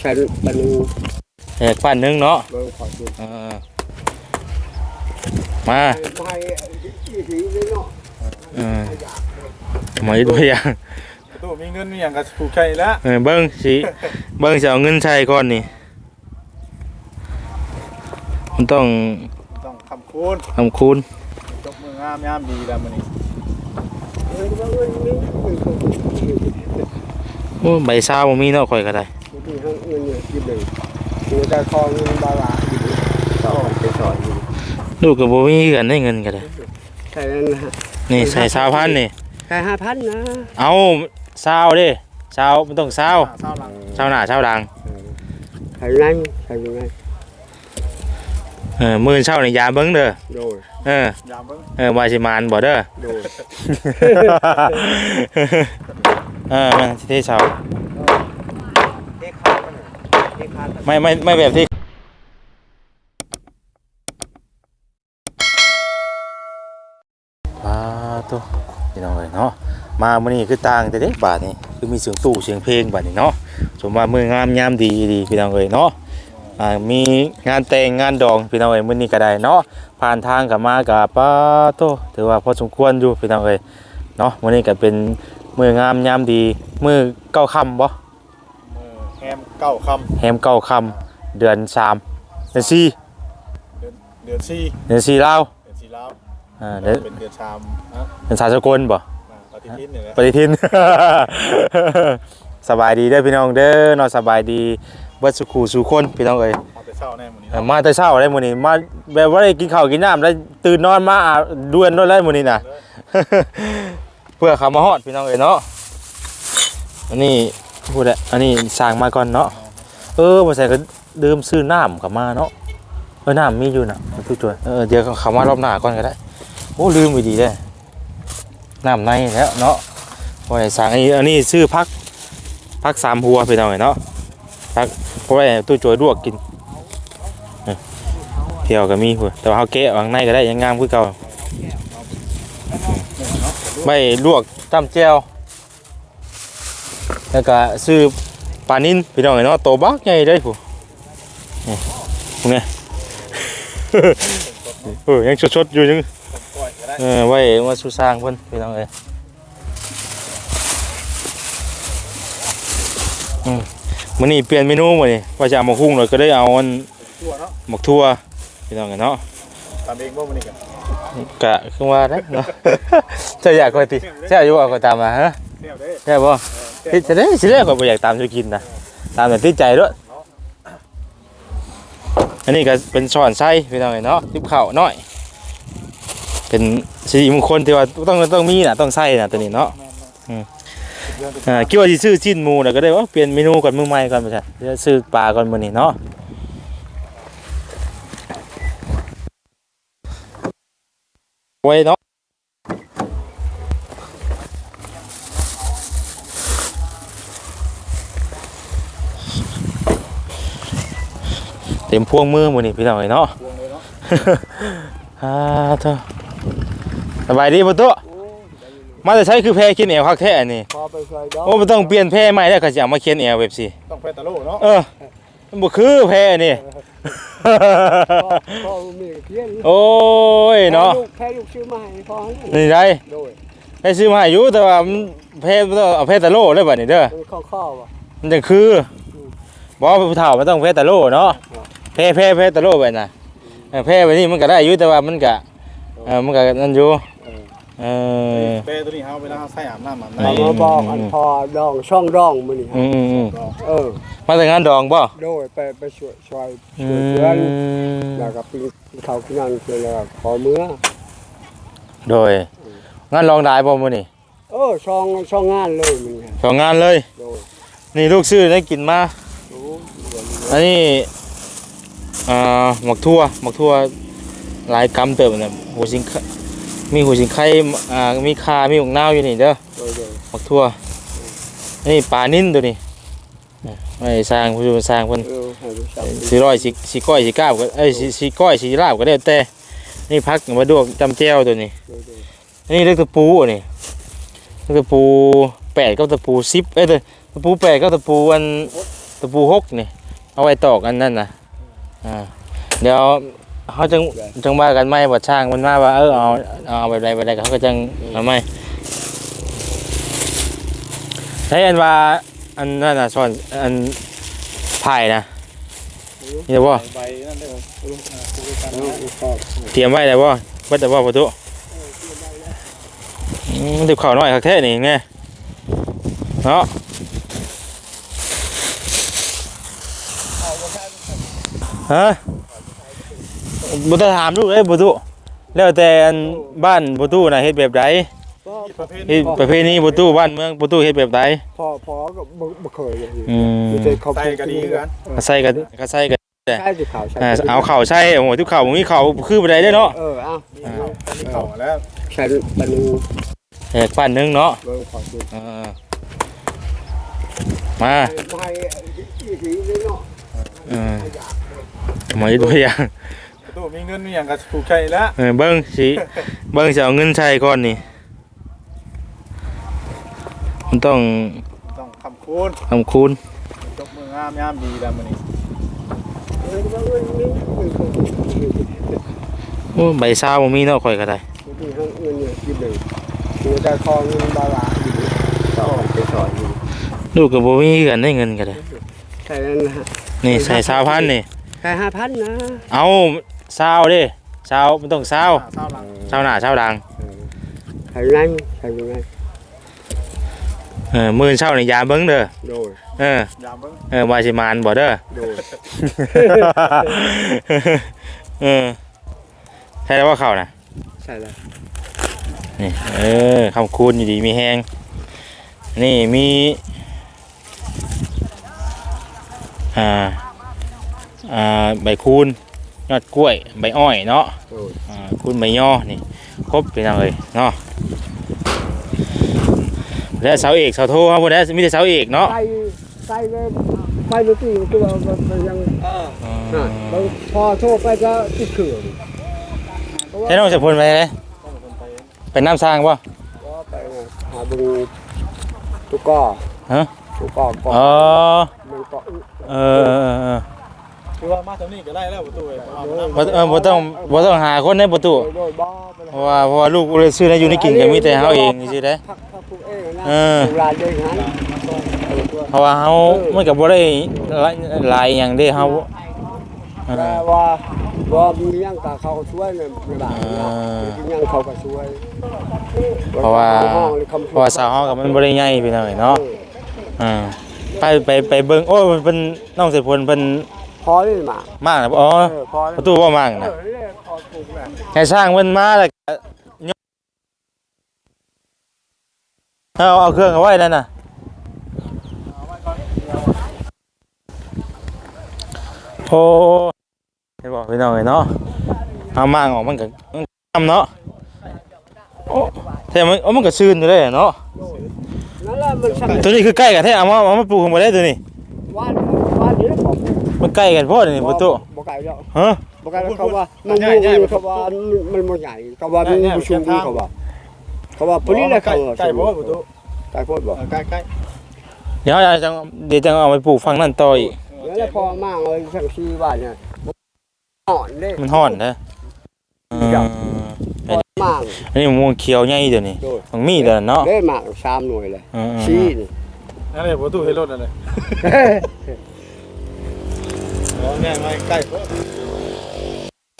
ใช้ปันนึงแหกปั้นหนึงเนาะเบิ่งขอดูเออมาไปอีทีเลยเนาะเออมาอีกตัวอย่างตู้มีเงินมีอย่างกับผูกใช่แล้วเออเบิ้งสิเบิ้งจะเอาเงินใช้ก่อนนี่มันต้องต้องคำคูณทำคูณจบมืองามยามดีแล้วมื้อนี้เออว่าเงินนี้เงินของที่โอ้ใบซาวบ่มีเนาะข่อยก็ได้ที่ ห้างเงินเนี่ยกินเลยกูจะคอเงินบาลาอยู่ต่อไปสอนอยู่ลูกก็บ่มีคือกันได้เงินก็ได้ใช่นั่นนะฮะนี่ใส่ซาวพันนี่แค่ห้าพันนะเอาซาวเด้ซาวมันต้องซาวเศร้าหลังซาวหน้าซาวดังใช่นั่นใช่ยังไงเออมื้อเช้านี่ยามเบิ่งเด้อโดยเออยามเบิ่งเออว่าสิมานบ่เด้อโดยเออมันสิเทเช้า เด็กขาดมันเด็กขาด ไม่ไม่ไม่แบบที่ว้าตัวพี่น้องเอ้ยเนาะมาเมื้อนี้คือต่างแต่เด็กบาทนี่คือมีเสียงตู้เสียงเพลงบาดนี้เนาะสมว่ามืองามยามดีดีพี่น้องเอ้ยเนาะอ่ามีงานแต่งงานดองพี่น้องเอ้ยมื้อนี้ก็ได้เนาะผ่านทางกับมากับป้าโตถือว่าพอสมควรอยู่พี่น้องเอ้ยเนาะมื้อนี้ก็เป็นมื้องามยามดีมื้อเก้าค่ำบ่มือ แฮมเก้าคแฮมเก้าค่ำเดือนสามเดือนสี่ำเดือนเดือนสี่เดือนสี่ลาวเดือนสี่ลาวอ่าเดือนเป็นเดือนชามนะเดือนสามสกลบ่อ่าปฏิทินนี่แหละปฏิทิน สบายดีเด้อพี่น้องเด้อนอนสบายดีเบิดสุขูสู่คนพี่น้องเอ้ยเอาแต่เช้าแน่มื้อนี้เอ่อเนาะมาแต่เช้าได้มื้อนี้มาแบบว่าได้กินข้าวกินน้ำได้ตื่นนอนมาอาบด่วนนอนได้มื้อนี้น่ะเพื่อเขามาฮอดพี่น้องเอ้ยเนาะอันนี้ พูดแหละอันนี้สร้างมาก่อนเนาะเออบ่ใส่ก็ดื่มซื้อน้ำกลับมาเนาะเออน้ำมีอยู่นะทุกตัวเออเดี๋ยวเขามารอบหน้าก่อนก็ได้โอ้ลืมไปดีเด้น้ำในแล้วเนาะว่าให้สั่งอันนี้อันนี้ซื้อพักพักสามหัวพี่น้อยเนาะพักเพราะว่าให้ตู้จอยลวกกินเที่ยวก็มีหัวแต่ว่าเฮาแกะวางในก็ได้ยังงามคือเก่าไม่ลวกตำแจ่ว แล้วก็ซื้อปลานิ่นพี่น้องเอ้ยเนาะโตบักใหญ่เด้ผู้นี่พวกเนี้ยเออยังสดๆอยู่ยังก้อยก็ได้เออไว้มาสู่สร้างเพิ่นพี่น้องเอ้ยอืมมื้อนี้เปลี่ยนเมนูมื้อนี้ว่าจะเอาหมกหุ้งเลยก็ได้เอาอันทั่วเนาะหมกทั่วพี่น้องเอ้ยเนาะตามเองบ่มื้อนี้กันกะคือว่านะเนาะเจะอยากก็ติเจะอายุเอาก็ตามมาฮะเที่ยว เด้ใช่บ่เที่ที่จะได้สิได้ก็บ่อยากตามจะกินนะตามแต่ติดใจด้วยอันนี้ก็เป็นช้อนไส้พี่น้องเอ้ยเนาะทิบข้าน้อย เป็นสิริมงคลที่ว่าต้องต้องมีนะต้องใส่นะตัวนี้เนาะอ่าคิดว่าสิซื้อชิ้นหมูนะก็ได้ว่าเปลี่ยนเมนูก่อนมือใหม่ก่อนบ่ใช่เดี๋ยวซื้อปลาก่อนมือนี้เนาะไว้เนาะ เต็มพวงมือมื้อนี้พี่น้องเอ้ยเนาะพวงเลยเนาะอ่าเถอะสบายดีบ่ตัวมาแต่ใช้คือแพ้เขียนแอวคักแท้อันนี้พอไปใส่ดอกโอ้บ่ต้องเปลี่ยนแพ้ใหม่แล้วก็สิเอามาเขียนแอวแบบสิต้องไปตะโลเนาะเออมันบ่คือแพ้นี่พ่อมีเพี้ยนโอ้ยเนาะแพ้ลูกชื่อมาให้พ่อนี่ได้โดยให้ซื้อมาให้อยู่แต่ว่ามันแพ้บ่ต้องเอาแพ้ตะโลเลยบัดนี้เด้อมันข้อข้อว่ะมันจังคือบ่ผู้เฒ่ามันต้องแพ้ตะโลเนาะแพ้แพ้แพ้ตะโลไปน่ะเออแพ้ไปนี่มันก็ได้อยู่แต่ว่ามันก็เออมันก็นั่นอยู่เออ เป้ตัวนี้เฮาเวลาเฮาใส่อาบน้ำอาบเราน้ำมาบอกอันพอดองช่องดองมื้อนี่อืมอืมอืมเออ มาแต่งานดองบ่โดยไปไปช่วยช่วยอืช่วยเพื่อนมแล้วก็ปีเขาขึ้นนั่นคือแล้วก็ขอเมื่อ โดยงานลองได้บ่มื้อนี้เออช่องช่องงานเลยมันเนี่ยสองงานเลย โดยนี่ลูกซื้อได้กินมารู้เดี๋ยวนี้อันนี้ อ่าหมกทั่วหมกทั่วหลายกำเติบนะหัวสิงไข่มีหัวสิงไข่อ่ามีคามีหมกนาวอยู่นี่เด้อโดยโดยหมกทั่วอันนี้ปลานิ่นตัวนี้อ่าไว้สร้างผู้ชมสร้างเพิ่นเออให้รู้จักสีร้อยสีสีก้อยสีก้าวก็เอ้ยสีสีก้อยสีลาบก็ได้แต่ นี่พักมาดวกจำแจ้วตัวนี้โดยโดยอันนี้เรียกตะปูอันนี้เรียกตะปูแปดกับตะปูสิบเอ้ยตะตะปูแปดกับตะปูอันตะปูหกนี่เอาไว้ตอกอันนั้นน่ะ อ่าเดี๋ยวเขาจังจังว่ากันไหมว่าช่างมันมาว่าเออเอาเอาแบบใดแบบใดเขาก็จังเอาไหมใช้อันว่าอันนั่นน่ะสอนอันไผ่นะนี่บ่ไปนั่นได้ผมลุงอ่าเตรียมไว้ได้บ่ว่าแต่ว่าประตูอืมติบข้าวน้อยคักแท้นี่ไงเนาะ ฮะบ่ต้องถามลูกเอ้ยประตูแล้วแต่อันบ้านประตูน่ะเฮ็ดแบบใดก็ประเภทเฮ็ดประเพณีประตูบ้านเมืองประตูเฮ็ดแบบใดพอพอก็บ่บ่เคยอย่างนี้อืมมีแต่เขาใส่กันดีกันก็ใส่กันก็ใส่กันใช่สิขาวใช่อ่าเอาข้าวใส่โอ้โหทุกข้าวบ่มีข้าวคือบ่ได้เด้อเนาะเออเอามีเขามีเขาแล้วใส่บันนูแหกปั้นหนึงเนาะเบิ่งขอดูเออมาไม่อีสีเลยเนาะเออ มาอีกตัวอย่างประตูมีเงินมีอย่างกับถูกใจแล้วเออเบิ้งสิเบิ้งจะเอาเงินใช้ก่อนนี่มันต้องต้องคำคูณทำคูณจบมืองามยามดีแล้วมื้อนี้เออว่าเงินมีเงินเงินเงินโอ้ใบซาวบ่มีเนาะข่อยก็ได้เงินเงินเนี่ยกินเลยกูจะคอเงินบาลาอยู่ต่อไปสอนอยู่ลูกก็บ่มีคือกันได้เงินก็ได้ใช่แล้วนะฮะนี่ใส่ซาวพันนี่ แค่ห้าพันนะเอาซาวเด้ซาวมันต้องซาวอ่าเศร้าหลังซาวหน้าซาวดังใช่นั่นใช่ยังไงเออมื้อเช้านี่ยามเบิ่งเด้อโดยเออ ยามเบิ่งเออว่าสิมานบ่เด้อ โดยเออใช่แล้วว่าเขาน่ะใช่แล้วนี่เออคำคูณอยู่ดีมีแหงนี่มี อ่า อ่าใบคูณยอดกล้วยใบอ้อยเนาะอ่าคูณใบยอนี่ครบเป็นอะไรเนาะและเสาเอกเสาโทครับพวกนี้มีแต่เสาเอกเนาะใส่ใส่เลยไปเมื่อกี้ตัวมันยังพอโทรไปก็ติดเขื่อนให้น้องจะพลไปไหมไปน้ำสร้างป่ะก็ไปหาดูตุกก้อฮะตุกก้อก่อนอ๋อมันเกาะเออเออ คือว่ามาเท่านี้ก็ได้แล้วประตูเอ้ยเอามาบ่เออบ่ต้องบ่ต้องหาคนในประตูโดยโดยบ่ไปเพราะว่าเพราะว่าลูกเลยซื้อได้อยู่ในกินก็มีแต่เฮาเองซื้อได้พักพักปลูกเองนะเออปลูกลานเองนั้นเพราะว่าเฮามันก็บ่ได้หลายหลายอย่างเด้เฮาเอแต่อว่าว่ามียังกับเขาก็ช่วยในในบ้านนะอ่ามียังเขาก็ช่วย เพราะว่าห้องเลยคำเพราะว่าสาวเฮาก็มันบ่ได้ใหญ่พี่น้อยเนาะอ่าไปไปไปเบิ่งโอ้เพิ่นน้องเสพลเพิ่นพ อเลยมามากนะอ๋อเออพอประตูบ่มากเอนะอเนี่ยพอปลูกแหละให้สร้างเพิ่นมาแล้วก็ยกเอาเอาเครื่องเอาไว้นั่นน่ะโอ้เห็นบอกพี่น้องเอ้ยเนาะเอามางออกมันก็มันทำเนาะโอ้แท้มันโอ้มันก็ซื่นอยู่เลยเนาะนั่นแหละมันสั่งตัวนี้คือใกล้กันแท้เอามาเอามาปลูกกันบ่ได้ตัวนี้ ว่านว่านนี้ของ มันใกล้กันพอนี่ประตูบ่ไก่แล้วฮะบ่ไก่แล้วเขาว่ามันอยู่เขาว่ามันบ่ใหญ่เขาว่ามันบ่สูงเขาว่าเขาว่าปนี้แหละเขาใกล้บ่ประตูไก่โพดบ่เออใกล้ใกล้เดี๋ยวจะจังเดี๋ยวจะเอาไปปลูกฝั่งนั่นต่ออีกนั่นแหละพอมากเลยสั่งซีว่าเนี่ยอ่อนเด้มันห่อนนะอืมมากอันนี้มะม่วงเขียวใหญ่เดี๋ยวนี้โดยมันมีเดี๋ยวเนาะได้มากสามหน่วยเลยอืมชี้นี่นั่นเลยประตูให้รถนั่นเล ยอ๋อเนี่ยมาใกล้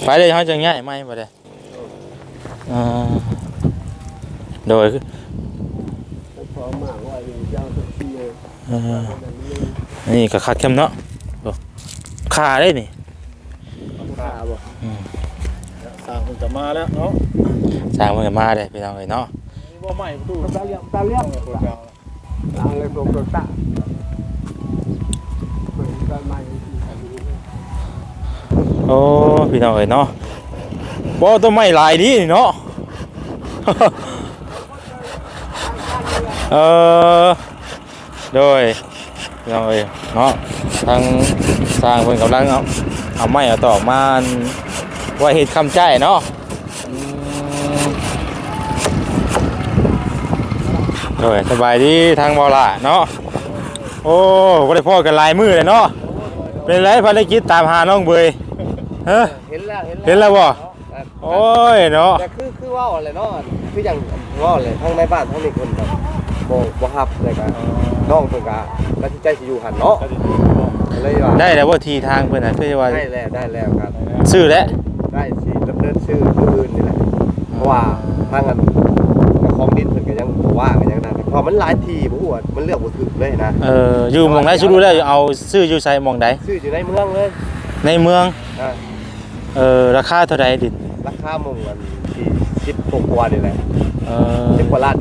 ไปเลยเขาจะง่ายไหมไปเลยอ่าโดยพอมากว่าเจ้าสักทีเลยอ่านี่ก็คัดเข้มเนาะโอ้ขาได้นี่ขาบ่สร้างเพิ่นจะมาแล้วเนาะสร้างมันก็มาได้พี่น้องเลยเนาะนี่บ่ใหม่ตูตาเลี้ยงตาเลี้ยงต้องเอาคนเก่าตาเลยตรงตรงตาเปิดกันใหม่ โอ้พี่น้องเลยเนาะบ่ต้นไม้หลายดีเนาะเออโดยพี่น้องเลยเนาะทางสร้างเพิ่นกำลังเอาเอาไม้เอาตอกมาไว้เฮ็ดคำใจเนาะโดยสบายดีทางบ่ล่ะเนาะโอ้บ่ได้พ่อกันหลายมื้อเลยเนาะเป็นไรภารกิจตามหาน้องเบย ฮะ เห็นแล้วเห็นแล้วเห็นแล้วบ่โอ้ยเนาะ แต่คือคือว่าอะไรเนาะคืออย่างว่าอะไรทั้งในบ้านทั้งในคนแบบบ่บ่ฮับเลยกันน้องเพิ่นก็ตัดสินใจสิอยู่หันเนาะเลยว่าได้แล้วบ่ทีทางเพิ่นน่ะคือว่าได้แล้วได้แล้วครับ ซื้อแล้ว ได้สิดำเนินชื่อผู้อื่นนี่แหละเพราะว่าทางอันเจ้าของดินเพิ่นก็ยังบ่ว่างก็ยังนั่นเพราะมันหลายที่บ่ฮู้ว่ามันเลือกบ่ถูกเลยนะเอออยู่หม่องใดสุดรู้แล้วเอาซื้ออยู่ไสหม่องใด ชื่ออยู่ในเมืองเลยในเมือง อ่า เออราคาเท่าใดดินราคาหมงอันที่10กว่านี่แหละเอ10กว่าล้าน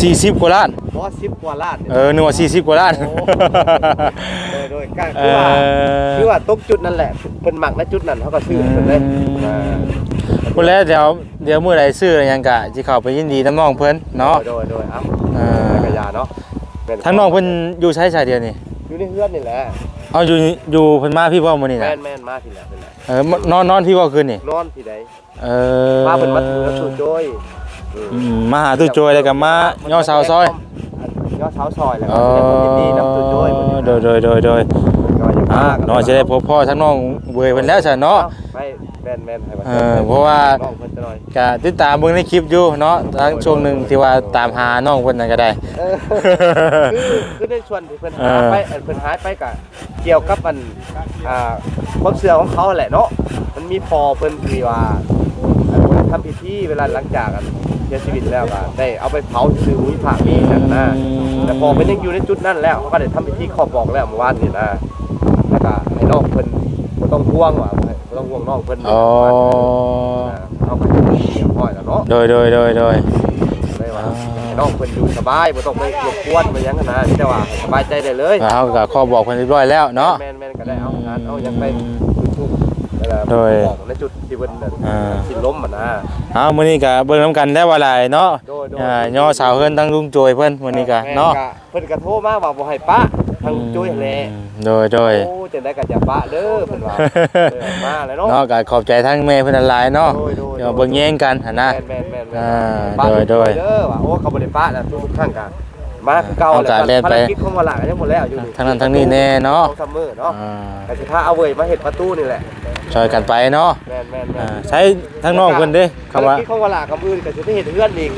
ที่อ40กว่าล้านบ่10กว่าล้านนี่เออนึกว่า40กว่าล้านโอ้โดยโดยก็เอคือว่าอคือว่าตกจุดนั่นแหละเพิ่นมักณจุดนั้นเขาก็ซื้อเพิ่นเลยอ่าพุ่นแล้วเดี๋ยวเดี๋ยวมื้อใดซื้อหยังกะสิเข้าไปยินดีน้ำน้องเพิ่นเนาะ โดยโดยเอ้าเออกระยาเนาะแม่ทั้งน้องเพิ่นอยู่ใช้สายเดียวนี่อยู่ในเฮือนนี่แหละเอาอยู่อยู่เพิ่นมาพี่บ่มื้อนี้แม่น่ะนแม่นมาทีละเป็นไร เออนอนนอนพี่บ่คืนนี่นอนที่ใดเออมาเพิ่นมาถือแล้วสู่โจยอืมอืมมาหาตู้โจยแล้วก็มาย่อสาวซอยย่อสาวซอยแล้วอ๋ก็อแสดงความยินดีนำสู่โจยโดยโดยโดยโดยก็ว่าอย่างอ่ากันเนาะจะได้พบพ่อทั้งน้องเบยเพิ่นแล้วซะเนาะไปแม่นแม่นให้ว่าเออเพราะว่า น้องเพิ่นจะหน่อยก็ติดตามเบิ่งในคลิปอยู่เนาะทั้งช่วงหนึงที่ว่าตามหาน้องเพิ่นนั่นก็ได้ เออคือคือในส่วนที่เพิ่นหาไปเอ่อเพิ่นหายไปก็เกี่ยวกับอันอ่าความเชื่อของเขาแหละเนาะมันมีพอเพิ่นที่ว่าอันเพิ่นทำพิธีเวลาหลังจากกันเสียชีวิตแล้วก็ได้เอาไปเผาซื่อๆมุ้ยผามีนั่นนะแต่พอเพิ่นยังอยู่ในจุดนั้นแล้วเขาก็ได้ทำพิธีขอบอกแล้วเมื่อวานนี่นะแล้วก็ให้น้องเพิ่นบ่ ต้องห่วงว่าบ่ต้องห่วงน้องเพิ่นอ๋อเอาไปเรียบร้อยแล้วเนาะโดยโดยโดยโดย เลยว่า ให้น้องเพิ่นอยู่สบายบ่ต้องไปรบกวนบ่หยังหั้นนะแต่ว่าให้สบายใจได้เลยแล้วเขาก็ขอบอกเพิ่นเรียบร้อยแล้วเนาะ แม่นแม่นก็ได้เอางานเอาหยังไปทุกๆแล้วโดยบอกในจุดที่เพิ่นนั่นอ่า สิล้มอะนะ เอามื้อนี้ก็เบิ่งนํกันได้ว่าหลายเนาะโดยโดย อ่าย่อสาวเพิ่นทั้งลุงโจยเพิ่นมื้อนี้ก็เนาะ แม่เพิ่นก็โทรมาว่าบ่ให้ปะ ทางจุ้ยแหละโดยโดยโอ้จังได๋ก็จะปะเด้อเพิ่นว่าเออมาแล้วเนาะเนาะก็ขอบใจทั้งแม่เพิ่นหลายเนาะโดยโดยเดี๋ยวเบิ่งแย่งกันหั่นนะแม่นแม่นแม่นอ่าปะโดยโดยเด้อว่าโอ้เขาบ่ได้ปะแล้วทุกๆครั้งก็มาคือเก่าเอาการเล่นไปภารกิจของว่าหลังก็ยังหมดแล้วอยู่นี่ทั้งนั้นทั้งนี้แน่เนาะต้องซัมเมอร์เนาะอ่าแต่สิพาเอาเว้ยมาเฮ็ดประตูนี่แหละช่วยกันไปเนาะแม่นแม่นแม่อ่านใช้ทั้งน้องเพิ่นเด้คำว่าภารกิจของว่าหลังกับอื่นก็สิไปเฮ็ดเฮือนอีก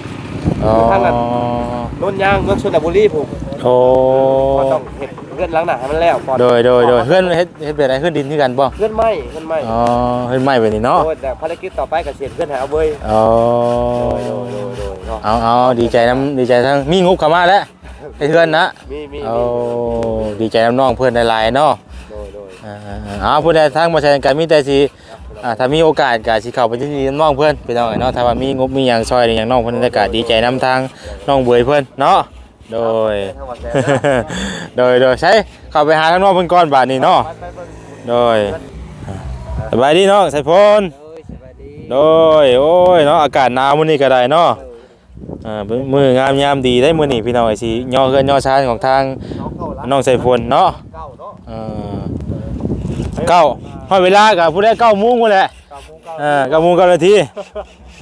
อ๋อทางนั้นโนนยางเมืองชนบุรีผมโอ้ก็ต้องเฮ็ดเฮือนหลังหน้าให้มันแล้วก่อนโดยโดยโดยเฮือนเฮ็ดเฮ็ดแบบไหนเฮือนดินคือกันบ่เฮือนไม้เฮือนไม้อ๋อเฮือนไม้แบบนี้เนาะโอ้ยแต่ภารกิจต่อไปก็สิเฮ็ดเฮือนให้เอาเว้ยอ๋อโดยโดยโดยเนาะเอาเอาดีใจน้ำดีใจทั้งมีงบเข้ามาแล้วไอ้เพื่อนนะมีมีเอามีดีใจน้ำน้องเพื่อนหลายๆเนาะโดยโดยอ่าๆเอาผู้ใดทางมาใช้กันมีแต่สิ อ่าถ้ามีโอกาสก็สิเข้าไปที่นี่น้องเพื่อนไปน้องเนาะถ้าว่ามีงบมีหยังซอยหรือหยังน้องเพิ่นก็ดีใจนํทางน้องเบยเพิ่นเนาะโดย โดยโดยใช้เข้าไปหาทางน้องเพิ่นก่อนบาดนี้เนาะโดยสบายดีน้องใส่พลเอ้ยสบายดีโดยโอ้ยเนาะอากาศหนาวมื้อนี้ก็ได้เนาะอ่ามืองามยามดีได้มือนี่พี่น้องไอ้สิย่อเกินย่อชานของทางน้องเข้าร้านน้องใส่ฝนเนาะเก้าเนาะเออ เก้าพอเวลากับผู้ได้เก้าโมุ้งหมดแหละเก้าโมงเก้าเออเก้าโมุ้งเก้านาที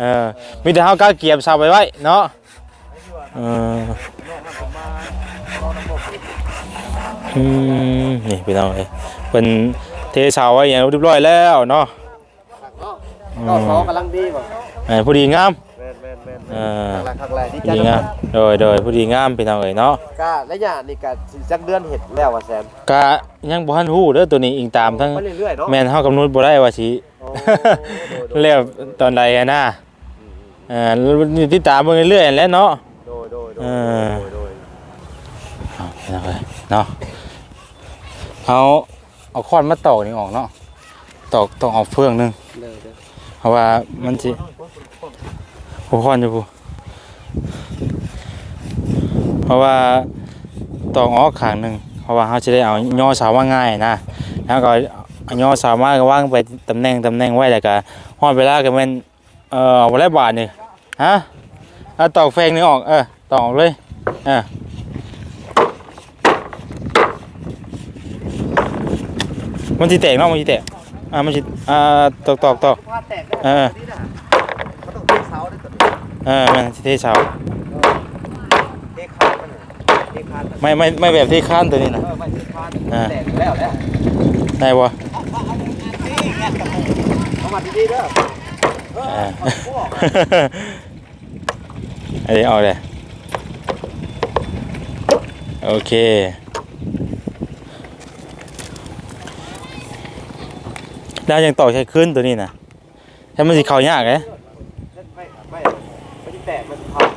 เออมีแต่เฮาก้าเกียบเสาไว้ไว้เนาะเอออืมนี่พี่น้องเอ้ยเป็นเทเสาไว้อย่างเรียบร้อยแล้วเนาะเก้าสองกำลังดีบ่เออผู้ดีงาม ออข้างหลังข้างแรกดีผู้ใจดีนะงามโดยโดยผู้ดีงามพี่น้องเอ้ยเนาะก็ระยะนี่ก็สิจักเดือนเฮ็ดแล้วว่าแสนกะยังบ่ทันฮู้เด้อตัวนี้อิงตามทั้งไปเรื่อยๆเนาะแม่นเฮากำหนดบ่ได้ว่าสิ โอ้โดยโดย แล้วตอนใดอะนะเอ่านี่ติดตามเบิ่งเรื่อยๆแหล้วเนาะ โดยโดยโดยเออ โดยโดยเอาเอาไปเนาะเอาเอาค้อนมาตอกนี่ออกเนาะตอกต้องเอาเฟืองหนึงเด้อเด้อเพราะว่ามันสิ โอ้ค้อนอยู่พูเพราะว่าตอกออขางหนึ่งเพราะว่าเฮาสิได้เอาย่อสามาง่ายนะแล้วก็ย่อสามาก็วางไปตำแหน่งตำแหน่งไว้แล้วก็ฮอดเวลาก็แม่นเอ่อเอาบ่ได้บาทนี่ฮะเอาตอกแฟงนี่ออกเออตอกเลยเออมันสิแตกเนาะมันสิแตกอ่ามันสิอ่าตอกตอกตอกผ้าแตกได้เออ นี่น่ะเขาต้อง เทเสาได้ตัวนี้เออมันสิเทเสาเทคานมันน่ะเทคานไม่ไม่ไม่แบบที่ข้านตัวนี้นะเออไม่ที่คานอ่าแตกแล้วแหละได้บ่เอามาดีๆเด้อเอออ่าเอาพวกอันนี้เอาเลยโอเคดาวยังต่อใช้ขึ้นตัวนี้นะถ้ามันสิเข้ายากเลยไม่ไม่ไม่ได้แตกมันพัง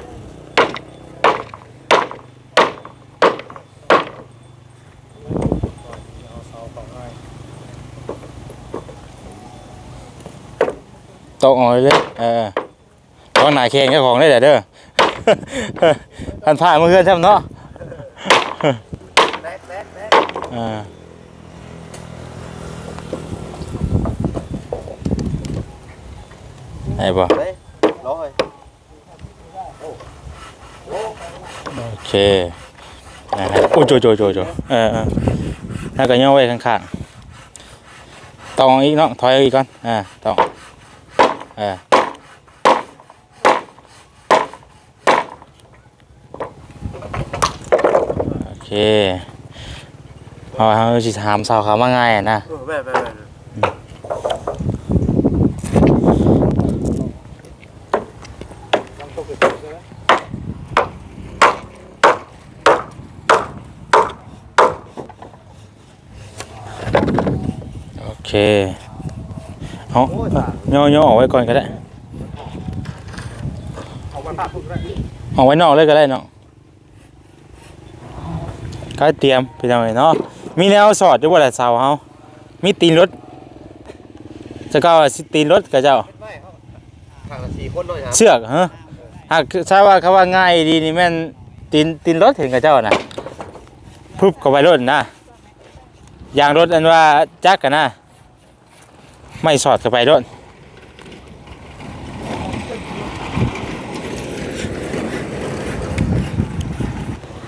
ตกออกเลยเออวางหนาแข่งเจ้าของได้แต่เด้อพันผ่านมือเพื่อนใช่ไหมเนาะแตกแตกแตกอ่าไอ้บ่เฮ้ยร้อยโอเคอ่าโอ้โจโจโจโจเออเออแล้วก็ย่อไว้ข้างๆตองอีกเนาะถอยอีกก่อนอ่าตองเออโอเคเอาเอาสิถามสาวเขามาง่ายอะนะ เออแม่แม่แม่โอเค เอาโอ้ยตายย่อย่อออกไว้ก่อนก็ได้ออกไว้นอกเลยก็ได้เนาะก็เตรียมพี่น้องเอ้ยเนาะมีแนวสอดอยู่บ่ล่ะสาวเฮามีตีนรถจะก็เอาสิตีนรถกับเจ้าเชือกฮะหากทราบว่าเขาว่าง่ายดีนี่แม่นตีนตีนรถเห็นกับเจ้าน่ะพุบเข้าไปรถนะยางรถอันว่าจักกันนะ ไม่สอดเข้าไปรถ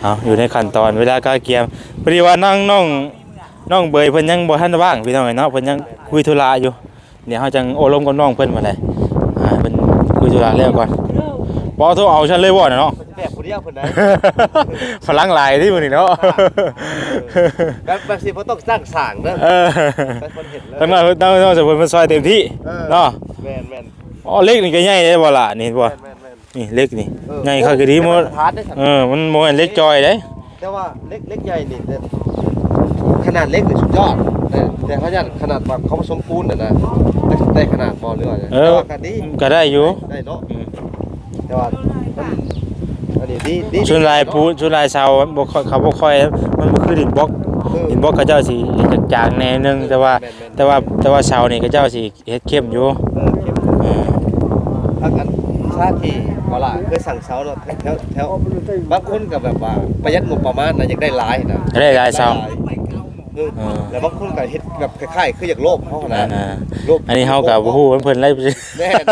เอาอยู่ในขั้นตอนเวลาการเกียมพอดีว่าน้องน้องน้องเบยเพิ่นยังบ่ทันว่างพี่น้องเอ้ยเนาะเพิ่นยังคุยธุระอยู่เดี๋ยวเฮาจังโอลมกับน้องเพิ่นมาเลยอ่าเพิ่นคุยธุระแล้วก่อนบ่โทรเอาฉันเลยบ่น่ะเนาะ มันจะแบกคนเดียวคนไหนพลังหลายที่มื้อนี้เนาะแบบแบบสิบ่ต้องสร้างสร้างเด้อเออให้คนเห็นเลยทั้งนั้นต้องต้องจะเพิ่นมาซอยเต็มที่เออเนาะแม่นแม่นอ๋อเล็กนี่ก็ใหญ่ได้บ่ล่ะนี่เห็นบ่แม่นแม่นแม่นนี่เล็กนี่เออใหญ่คักคือดีหมดทานได้ครับเออมันบ่แม่นเล็กจอยเด้แต่ว่าเล็กเล็กใหญ่นี่แต่ขนาดเล็กนี่สุดยอดแต่แต่เขาอยากขนาดแบบเขาผสมปูนน่ะนะได้ได้ขนาดบอลเรือเนี่ยเอแต่อว่ากันดีก็ได้อยู่ได้เนาะอืมแต่ว่ามันอั นนี้ดีดีชุนลายปูชุนลายเสาบ่ค่อยเขาบ่ค่อยมันบ่คือดินบล็อกเออดินบล็อกเขาเจ้าสิจางๆแน่นึงแต่ว่าแม่นแม่นแต่ว่าแต่ว่าเสานี่เขาเจ้าสิเฮ็ดเข้มอยู่เออเข้มเออถ้ากันชาติก็ล่ะเคยสั่งเสาเนาะแถวแถวบางคนก็แบบว่าประหยัดงบประมาณนะอยากได้หลายนะได้หลายเสา เออเออ แล้วบางคนก็เฮ็ดแบบคล้ายๆคืออยากโลภเขาอ่านะอ่าโลภอันนี้เฮาก็บ่ฮู้เพิ่นไล่แม่น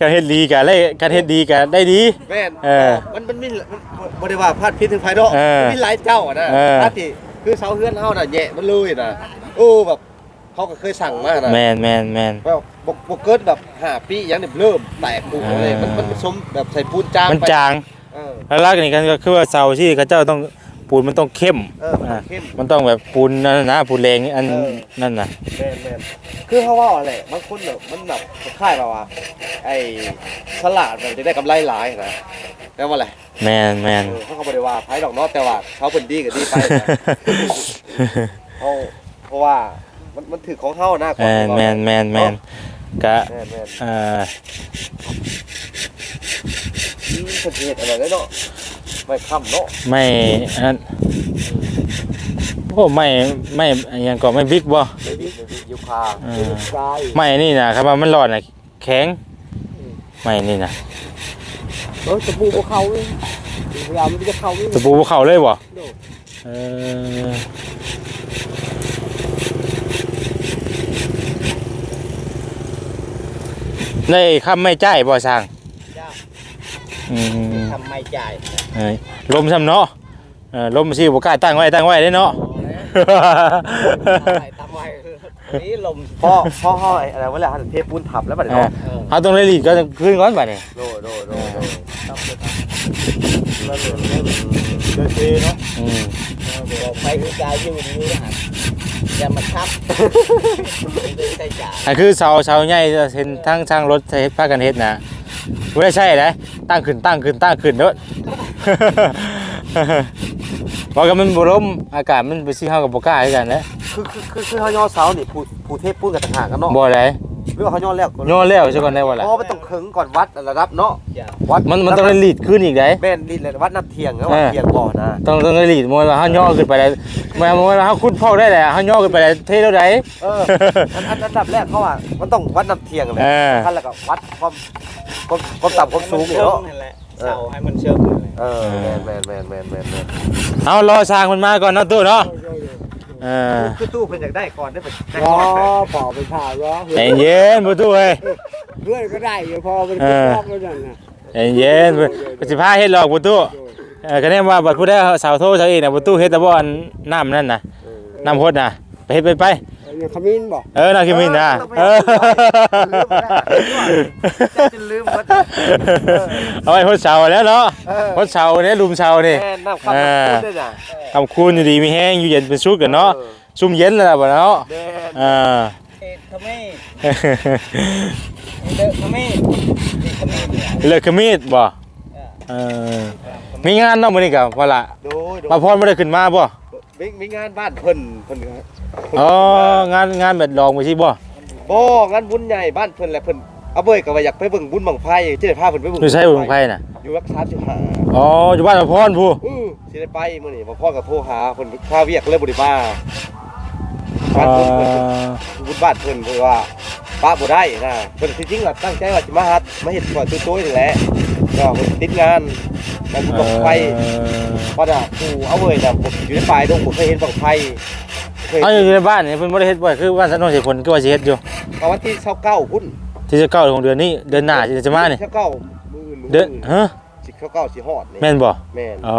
การเฮ็ดดีก็ได้การเฮ็ดดีก็ได้ดี แม่นเออมันมันมีมันบ่ได้ว่าพลาดพิษถึงภายนอกเออมันมีหลายเจ้าอะนะเออถ้าที่คือเสาเฮือนเฮาน่ะแยะมันเลยน่ะโอ้แบบเขาก็เคยสั่งมานะ แม่นแม่นแม่น แบบบ่บ่เกินแบบ5ปียังเนี่ยเริ่มแตกปูเลยเออมันมันผสมแบบใส่ปูนจางมันไปจางเออแล้วลักษณ์นี่กันก็คือว่าเสาที่เขาเจ้าต้อง ปูนมันต้องเข้มเออมันอ่าเข้ม มันต้องแบบปูนนั่นนะปูนแรงอันเออ นั่นน่ะแม่นแม่นคือเขาว่าอะไรบางคนเนี่ยมันแบบคล้ายๆแบบว่า ไอ้ฉลาดแบบจะได้กำไรหลายนะแต่ว่าอะไรแม่นแม่นเออเขาก็บ่ได้ว่าไผดอกเนาะแต่ว่าเขาเพิ่นดีก็ดีไปนะเขาเพราะว่ามันมันถือของเฮานะขอแม่งนเราแม่นแม่นแม่นกะแม่นแม่นเอ่อ อืมเพิ่นสิเฮ็ดอะไรได้เนาะไม่ค้ำเนาะไม่อันนั้นโอ้ไม่ไม่อันยังก็ไม่บิ๊กบ่ไม่ดีไม่ดียูคาเออยูคายไม่นี่นะครับว่ามันร้อนน่ะแข็งไม่นี่นะเออตะปูบ่เข้าเลยพยายามมันจะเข้าเลยตะปูบ่เข้าเลยบ่เออได้คำไม่จ่ายบ่สั่งจ้า อืมทำไม่จ่ายเอ้ยลมซ้ำเนาะเออลมสิบ่กล้าตั้งไว้ตั้งไว้เด้เนาะตามไว้นี่ลมพ่อพ่อเฮาไอ้อะไรวะแหละเทปูนทับแล้วบัดนี้เออเนาะเอาตรงเลยลีดก็ขึ้นก่อนบัดนี้โดโดโดโดเดินเทเนาะอืมบอกไปคือกายอยู่ดีอยู่หันอย่ามาทับไม่ได้ใช้จ่าย อันคือเสาเสาใหญ่จะเห็นทั้งช่างรถใช้เฮ็ดพากันเฮ็ดนะ บ่ได้ใช่ได้ตั้งขึ้นตั้งขึ้นตั้งขึ้นเด้อบอกกันมันบ่ลมอากาศมันไปสิเฮากับบ่กล้าคือกันนะคือคือคือคือเฮาย่อเสานี่ผู้ผู้เทพพูดกับต่างหากกันเนาะบ่ได้ หรือว่าเฮาย่อแล้วย่อแล้วซะก่อนได้บ่ล่ะเพราะมันต้องขึงก่อนวัดระดับเนาะอย่าวัดมันมันต้องได้ลีดขึ้นอีกได้แม่นนี่แหละวัดน้ำเทียงแล้ววัดเออเทียงก่อนนะต้องต้องได้ลีดมวยว่าเฮาย่อขึ้นไปได้มาเมื่อเฮาขุดพอกได้แหละเฮาย่อขึ้นไปได้เท่แล้วได้เอออันอันอันดับแรกเขาอะมันต้องวัดน้ำเทียงเลยเออขั้นแล้วก็วัดความความความต่ำความสูงให้เนาะมันเชิงนั่นแหละเสาให้มันเชิงนั่นแหละเออแมนแมนแมนแมนแมนแมนเอารอสร้างมันมาก่อนเนาะตู้เนาะ เออคือตู้เพิ่นอยากได้ก่อนได้เพิ่นได้รอก่อนพอไปถ่ายรอใจเย็นบ่ตู้เอ้ยเพื่อนก็ได้อยู่พอเป็นเออพอกแล้วนั่นน่ะใจเย็นเพิ่นเพิ่นสิพาเฮ็ดหรอกบ่ตู้เออคะแนนว่าบัดผู้ใดสาวโทรเจ้าเองน่ะบ่ตู้เฮ็ดแต่บ่อันน้ำนั่นน่ะน้ำพดน่ะไปเฮ็ดไปไป เอาอย่างขมิ้นบอกเออน่าคิดมินน่ะเออจะลืมวัดเอาไว้พดเสาแล้วเนาะพดเสาเนี่ยลุมเสานี่แม่น้ำข้าวมันด้วยนะทำคูณอยู่ดีมีแห้งอยู่เย็นเป็นสุกกันเนาะซุ่มเย็นแล้วล่ะบ่เนาะแม่นอ่าเอ็ดขมิ้นเด้อขมิ้นเอ็ดขมิ้นเนี่ยเลิกขมีดบ่เออมีงานเนาะมื้อนี้ก็ว่าล่ะโดยโดยมาพรบ่ได้ขึ้นมาบ่ มีมีงานบ้านเพิ่นเพิ่นอ๋องานงานแบบลองไปสิบ่โอ้งานบุญใหญ่บ้านเพิ่นแหละเพิ่นเอาเบยก็ว่าอยากไปเบิ่งบุญบังไฟจะได้พาเพิ่นไปเบิ่งอยู่ใช้บุญไผน่ะอยู่รักษาสิบห้าอ๋ออยู่บ้านมาพรผู้อือสิได้ไปมื้อนี้บ่พ่อกับโทรหาเพิ่นพาเวียกเลยบ่ได้มาอ่บ้านเพิ่นเพิ่นาบุญบ้านเพิ่นเพิ่นว่าป้าบ่ได้นะเพิ่นที่จริงล่ะตั้งใจว่าสิมาฮัดมาเฮ็ดก่อนตุ้ยๆนี่แหละ ก็เพิ่นติดงานงานบุญบังไฟเพราะน่ะกูเอาเว้ยน่ะผมอยู่ในป่ายดงผมเคยเห็นบังไฟเคยเอาอยู่ในบ้านเนี่เพิ่นบ่ได้เฮ็ดบ่อยคือบ้านสันโนนเสผลคือว่าสิเฮ็ดอยู่ตอนวันที่เช้าเก้าพุ่นที่จะเก้าของเดือนนี้เดือนหน้าจะมานี่เช้าเก้าเดือนฮะสิเช้าเก้าสิฮอดแม่นบ่แม่นอ๋อ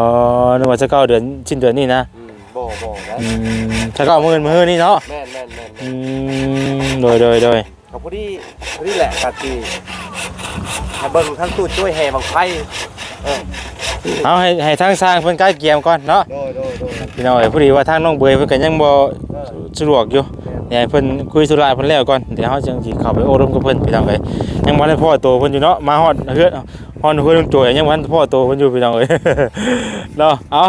นึกว่าจะเก้าเดือนสิ้นเดือนนี้นะอืมบ่บ่นะอืมจะเก้ามื้อมื้อนี้เนาะแม่นแม่นแม่นอืมโดยโดยโดยเขาพอดีพอดีแหละกะที ถ้าเบิ่งทั้งตู้ช่วยแห่บังไฟเออเอาให้ให้ทางสร้างเพิ่นใกล้เกียมก่อนเนาะโดยโดยโดยพี่น้องเอ้ยพอดีว่าทางน้องเบยเพิ่นก็ยังบ่สะดวกอยู่เดี๋ยวให้เพิ่นคุยธุระเพิ่นแล้วก่อนเดี๋ยวเฮาจังสิเข้าไปโอ้ร่มกับเพิ่นพี่น้องเอ้ยยังบ่ได้พ่อโตเพิ่นอยู่เนาะมาฮอดเฮือนฮอดเฮือนลุงโจยยังบ่ทันพ่อโตเพิ่นอยู่พี่น้องเอ้ยเนาะเอา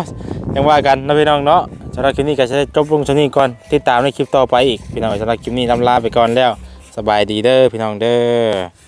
ยังว่ากันเนาะพี่น้องเนาะสำหรับคลิปนี้ก็จะจบลงเท่านี้ก่อนติดตามในคลิปต่อไปอีกพี่น้องเอ้ยสำหรับคลิปนี้ลำลาไปก่อนแล้วสบายดีเด้อพี่น้องเด้อ